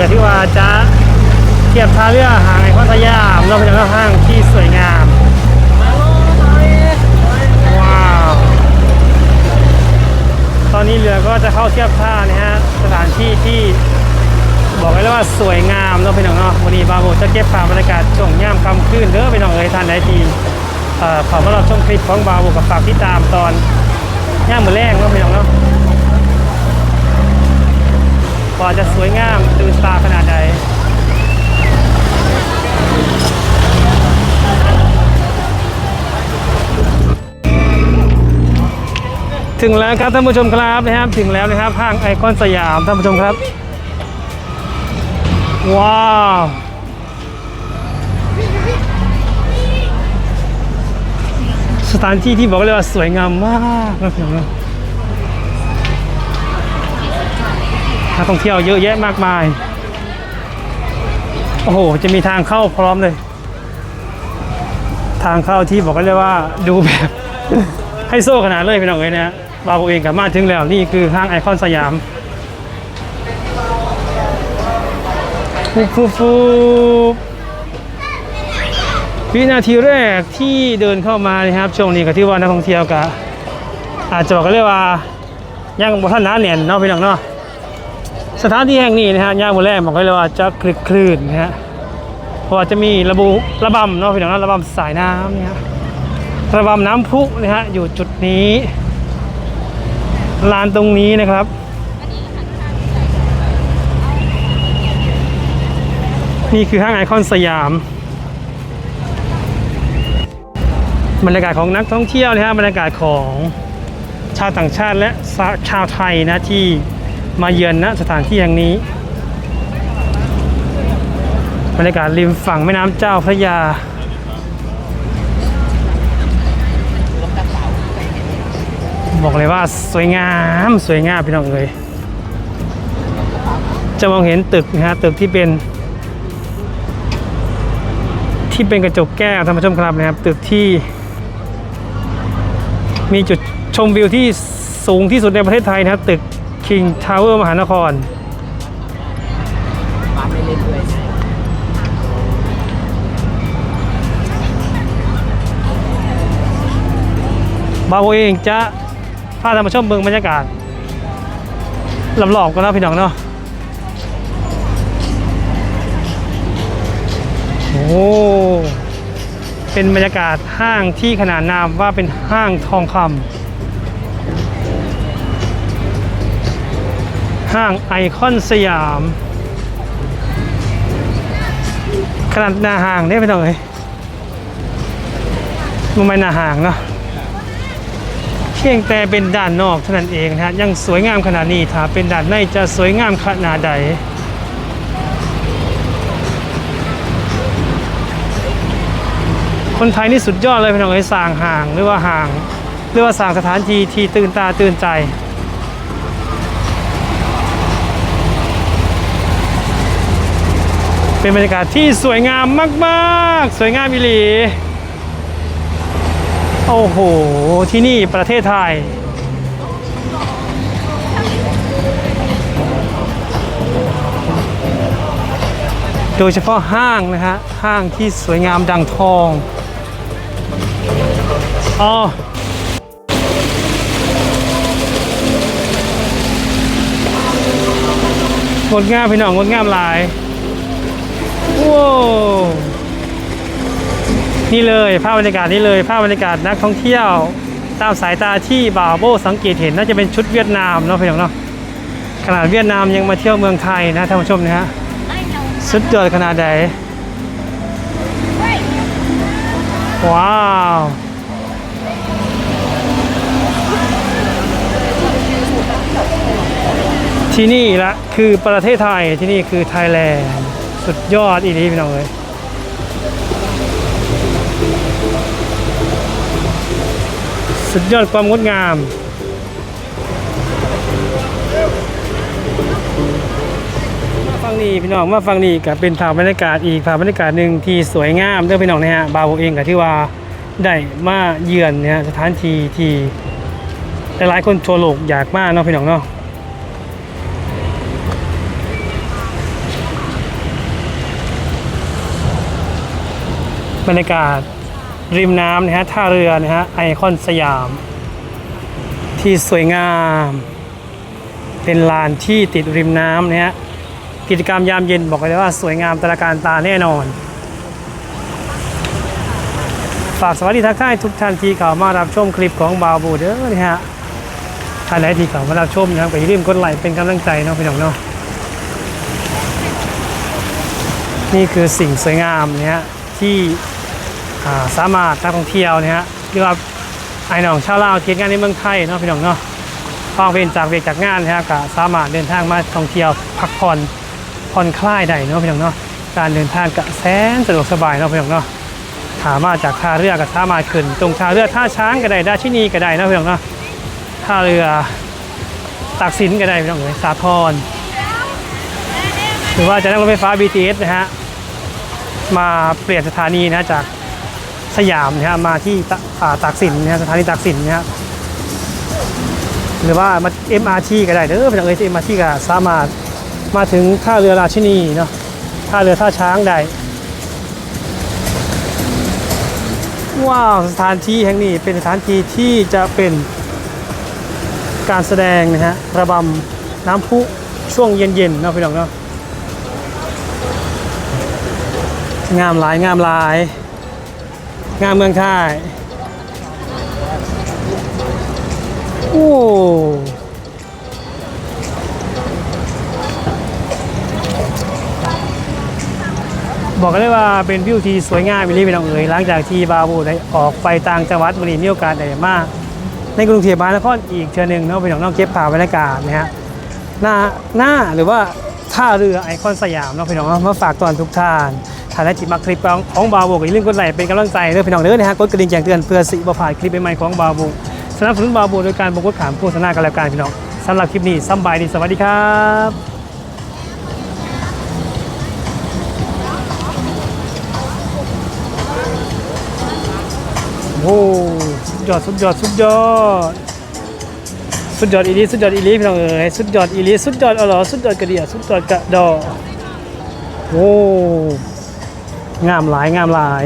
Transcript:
ก็ที่ว่าจะเทียบท่าเรือหางไอคอนสยามเราเป็นห้างที่สวยงามว้าวตอนนี้เรือก็จะเข้าเทียบท่านะฮะสถานที่ที่บอกไว้แล้วว่าสวยงามเนาะพี่น้องเนาะวันนี้บาโบจะเก็บภาพบรรยากาศช่วงย่ำค่ำคืนเด้อพี่น้องเอ้ยทานใดที่เอ่อเขอมารับชมคลิปของบาโบกับฝากที่ตามตอนย่ำมือแรกเนาะพี่น้องเนาะ ว่าจะสวยงามตื่นตาขนาดใดถึงแล้วครับท่านผู้ชมครับนะครับ ถึงแล้วนะครับห้างไอคอนสยามท่านผู้ชมครับ ว้าวสถานที่ที่บอกเลยว่าสวยงามมากนะพี่น้อง นักท่องเที่ยวเยอะแยะมากมาย โอ้โห จะมีทางเข้าพร้อมเลย ทางเข้าที่บอกกันเลยว่าดูแบบให้โซ่ขนาดเลยพี่น้องเอ้ยนะฮะเราเองกับมาถึงแล้วนี่คือห้างไอคอนสยามฟูฟูฟูวินาทีแรกที่เดินเข้ามานะครับช่วงนี้ก็ที่ว่านักท่องเที่ยวก็อาจจะบอกกันเลยว่ายังบ่ทันหนาแน่นเนาะพี่น้องเนาะ สถานที่แห่งนี้นะฮะย่างมือแรกบอกเลยว่าจะคลึกคลื่นนะฮะเพราะว่าจะมีระบุระบำเนาะพี่น้องนะระบำสายน้ำเนี่ยระบำน้ำพุนะฮะอยู่จุดนี้ลานตรงนี้นะครับนี่คือห้างไอคอนสยาม บรรยากาศของนักท่องเที่ยวนะฮะบรรยากาศของชาวต่างชาติและชาวไทยนะที่ มาเยือนณสถานที่แห่งนี้บรรยากาศริมฝั่งแม่น้ำเจ้าพระยา บอกเลยว่าสวยงามสวยงามพี่น้องเลยจะมองเห็นตึกนะฮะตึกที่เป็น ที่เป็นกระจกแก้วท่านผู้ชมครับนะครับ ตึกที่ มีจุดชมวิวที่สูงที่สุดในประเทศไทยนะครับตึก King Tower มหานครบาโวเองจะพาท่านผู้ชมเบิ่งบรรยากาศรอบกันแล้วพี่น้องเนาะโอ้เป็นบรรยากาศห้างที่ขนานนามว่าเป็นห้างทองคำ ห้างไอคอนสยาม ขนาดหน้าห้างเนี่ยพี่น้อยมันไม่หน้าห้างเนาะเพียงแต่เป็นด้านนอกเท่านั้นเองนะฮะยังสวยงามขนาดนี้ถ้าเป็นด้านในจะสวยงามขนาดใดคนไทยนี่สุดยอดเลยพี่น้องไอ้ยสร้างห่างหรือว่าห่าง หรือว่าสร้างสถานที่ที่ตื่นตาตื่นใจ เป็นบรรยากาศที่สวยงามมาก ๆ สวยงามอีหลี โอ้โห ที่นี่ประเทศไทย โดยเฉพาะห้างนะฮะ ห้างที่สวยงามดังทองอ๋องดงามพี่น้องงดงามหลาย ว้าวนี่เลยภาพบรรยากาศนี่เลยภาพบรรยากาศนักท่องเที่ยว ตามสายตาที่บ่าวโบสังเกตเห็นน่าจะเป็นชุดเวียดนามเนาะพี่น้องเนาะขนาดเวียดนามยังมาเที่ยวเมืองไทยนะท่านผู้ชมนะฮะสุดยอดขนาดใดว้าวที่นี่ละคือประเทศไทยที่นี่คือไทยแลนด์ สุดยอดอีนี้พี่น้องเลยสุดยอดความงดงามมาฟังนี่พี่น้องมาฟังนี่ก็เป็นภาพบรรยากาศอีกภาพบรรยากาศหนึ่งที่สวยงามเด้อพี่น้องนะฮะบาวเองกับที่ว่าได้มาเยือนเนี่ยสถานที่ที่หลายๆคนทั่วโลกอยากมาเนาะพี่น้องเนาะ บรรยากาศริมน้ำนะฮะท่าเรือนะฮะไอคอนสยาม ที่สวยงาม เป็นลานที่ติดริมน้ำนะฮะกิจกรรมยามเย็นบอกเลยว่าสวยงามตระการตาแน่นอน ฝากสวัสดีทักทายทุกท่านที่เข้ามารับชมคลิปของบาวบูเด้อนะฮะท่านไหนที่เข้ามารับชมนะครับก็อย่าลืมกดไลค์เป็นกำลังใจเนาะพี่น้องเนาะนี่คือสิ่งสวยงามนะฮะที่ สามารถนักท่องเที่ยวนะฮะหรือว่าไอ้น้องชาวลาวที่เฮ็ดงานในเมืองไทยเนาะพี่น้องเนาะฟังเพลงจากเวกจากงานนะฮะก็สามารถเดินทางมาท่องเที่ยวพักผ่อนผ่อนคลายได้เนาะพี่น้องเนาะการเดินทางก็แสนสะดวกสบายเนาะพี่น้องเนาะถามมาจากท่าเรือกับท่ามาขึ้น ตรงท่าเรือท่าช้างก็ได้ดาชินีก็ได้นะพี่น้องเนาะท่าเรือตากสินก็ได้พี่น้องเอ้ยสาทรหรือว่าจะนั่งรถไฟฟ้า BTS นะฮะมาเปลี่ยนสถานีนะจาก สยามนะฮะมาที่ตาตากสินนะฮะสถานีตากสินนะฮะหรือว่ามา MRT ก็ได้เด้อพี่น้องเอ้ย MRT ก็สามารถมาถึงท่าเรือราชินีเนาะท่าเรือท่าช้างได้ว้าวสถานที่แห่งนี้เป็นสถานที่ที่จะเป็นการแสดงนะฮะระบำน้ำพุช่วงเย็นๆเนาะพี่น้องเนาะงามหลายงามหลาย งามเมืองไทยโอ้บอกกันเลยว่าเป็นวิวที่สวยงามวิลลี่พี่น้องเอ๋ยหลังจากที่บาบูได้ออกไปต่างจังหวัดวันนี้มีโอกาสได้มาก ในกรุงเทพมหานครอีกเทือหนึ่งเนาะพี่น้องเนาะเก็บภาพบรรยากาศนะฮะหน้าหน้าหรือว่าท่าเรือไอคอนสยามเนาะพี่น้องมาฝากตอนทุกท่าน ถ้าได้จิตมาคลิปของของบาบูก็อย่าลืมกดไลค์เป็นกำลังใจเด้อพี่น้องเด้อนะฮะกดกระดิ่งแจ้งเตือนเพื่อสิบ่พลาดคลิปใหม่ๆของบาบูสนับสนุนบาบูโดยการบงกดขามโฆษณากันแล้วกันพี่น้องสำหรับคลิปนี้สบายดีสวัสดีครับโอ้สุดยอดสุดยอดสุดยอดสุดยอดอีลีสุดยอดอีลีพี่น้องเอ๋ยสุดยอดอีลีสุดยอดอ๋อเหรอสุดยอดกระเดียสุดยอดกระดอโอ้ งามหลายงามหลาย